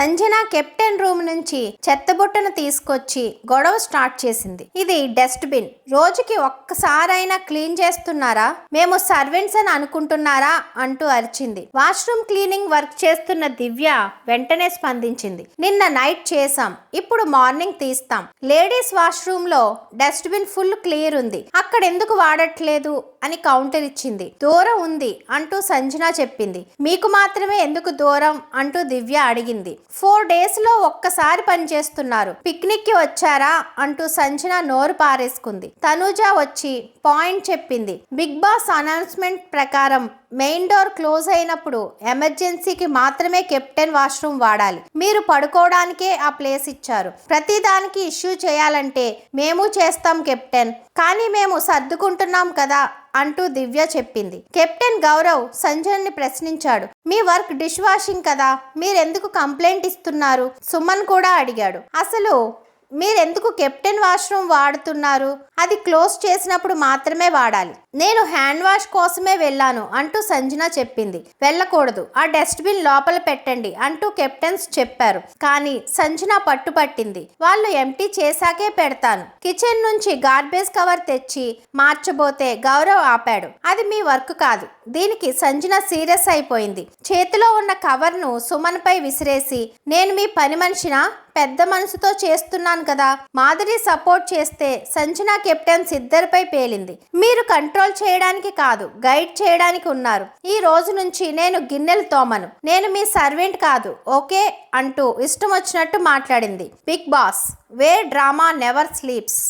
Sanjana captain room నుంచి చెత్తబుట్టను తీసుకొచ్చి గొడవ స్టార్ట్ చేసింది. ఇది డస్ట్బిన్. రోజుకి ఒక్కసారైనా క్లీన్ చేస్తున్నారా? మేము సర్వెంట్స్ అని అనుకుంటున్నారా? అంటూ అరిచింది. వాష్రూమ్ క్లీనింగ్ వర్క్ చేస్తున్న దివ్య వెంటనే స్పందించింది. నిన్న నైట్ చేసాం ఇప్పుడు మార్నింగ్ తీస్తాం. లేడీస్ వాష్రూమ్లో డస్ట్బిన్ ఫుల్ క్లియర్ ఉంది. అక్కడ ఎందుకు వాడట్లేదు? అని కౌంటర్ ఇచ్చింది. దూరం ఉంది అంటూ సంజన చెప్పింది. మీకు మాత్రమే ఎందుకు దూరం? అంటూ దివ్య అడిగింది. ఫోర్ డేస్లో ఒక్కసారి పని చేస్తున్నారు. పిక్నిక్కి వచ్చారా? అంటూ సంచన నోరు పారేసుకుంది. తనూజ వచ్చి పాయింట్ చెప్పింది. బిగ్ బాస్ అనౌన్స్మెంట్ ప్రకారం మెయిన్ డోర్ క్లోజ్ అయినప్పుడు ఎమర్జెన్సీకి మాత్రమే కెప్టెన్ వాష్రూమ్ వాడాలి. మీరు పడుకోవడానికే ఆ ప్లేస్ ఇచ్చారు. ప్రతి దానికి ఇష్యూ చేయాలంటే మేము చేస్తాం కెప్టెన్. కానీ మేము సర్దుకుంటున్నాం కదా అంటూ దివ్య చెప్పింది. కెప్టెన్ గౌరవ్ సంజయ్ని ప్రశ్నించాడు. మీ వర్క్ డిష్ వాషింగ్ కదా? మీరెందుకు కంప్లైంట్ ఇస్తున్నారు? సుమన్ కూడా అడిగాడు. అసలు మీరెందుకు కెప్టెన్ వాష్రూమ్ వాడుతున్నారు? అది క్లోజ్ చేసినప్పుడు మాత్రమే వాడాలి. నేను హ్యాండ్ వాష్ కోసమే వెళ్ళాను అంటూ సంజన చెప్పింది. వెళ్ళకూడదు. ఆ డస్ట్బిన్ లోపల పెట్టండి అంటూ కెప్టెన్స్ చెప్పారు. కానీ సంజన పట్టుపట్టింది. వాళ్ళు ఎంటీ చేశాకే పెడతాను. కిచెన్ నుంచి గార్బేజ్ కవర్ తెచ్చి మార్చబోతే గౌరవ్ ఆపాడు. అది మీ వర్క్ కాదు. దీనికి సంజన సీరియస్ అయిపోయింది. చేతిలో ఉన్న కవర్ను సుమన్పై విసిరేసి నేను మీ పని మనిషిన? పెద్ద మనసుతో చేస్తున్నాను కదా. మాధురి సపోర్ట్ చేస్తే సంజన కెప్టెన్స్ ఇద్దరిపై పేలింది. మీరు కంట్రోల్ చేయడానికి కాదు గైడ్ చేయడానికి ఉన్నారు. ఈ రోజు నుంచి నేను గిన్నెలు తోమను. నేను మీ సర్వెంట్ కాదు ఓకే? అంటూ ఇష్టం వచ్చినట్టు మాట్లాడింది. Bigg Boss way drama never sleeps.